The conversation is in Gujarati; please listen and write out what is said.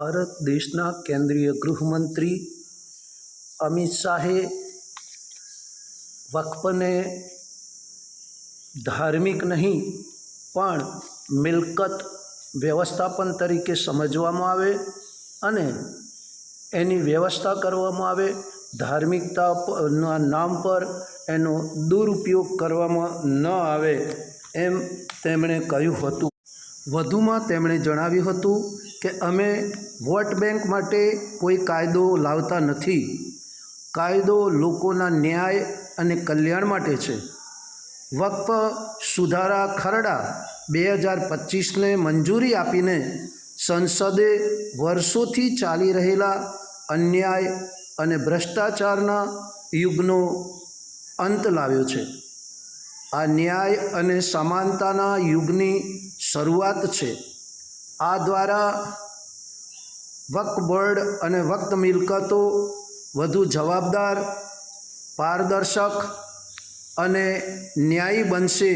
ભારત દેશના કેન્દ્રીય ગૃહમંત્રી અમિત શાહે વકફને ધાર્મિક નહીં, પણ મિલકત વ્યવસ્થાપન તરીકે સમજવામાં આવે અને એની વ્યવસ્થા કરવામાં આવે ધાર્મિકતાના નામ પર એનો દુરુપયોગ કરવામાં ન આવે, એમ તેમણે કહ્યું હતું. વધુમાં તેમણે જણાવ્યું હતું કે અમે વોટ બેંક માટે કોઈ કાયદો લાવતા નથી. કાયદો લોકોના ન્યાય અને કલ્યાણ માટે છે. વક્ફ સુધારા ખરડા બે હજાર પચીસને મંજૂરી આપીને સંસદે વર્ષોથી ચાલી રહેલા અન્યાય અને ભ્રષ્ટાચારના યુગનો અંત લાવ્યો છે. આ ન્યાય અને સમાનતાના યુગની શરૂઆત છે. આ દ્વારા વક્ફ બોર્ડ અને વક્ત મિલકતો વધુ જવાબદાર પારદર્શક અને ન્યાયી બનશે.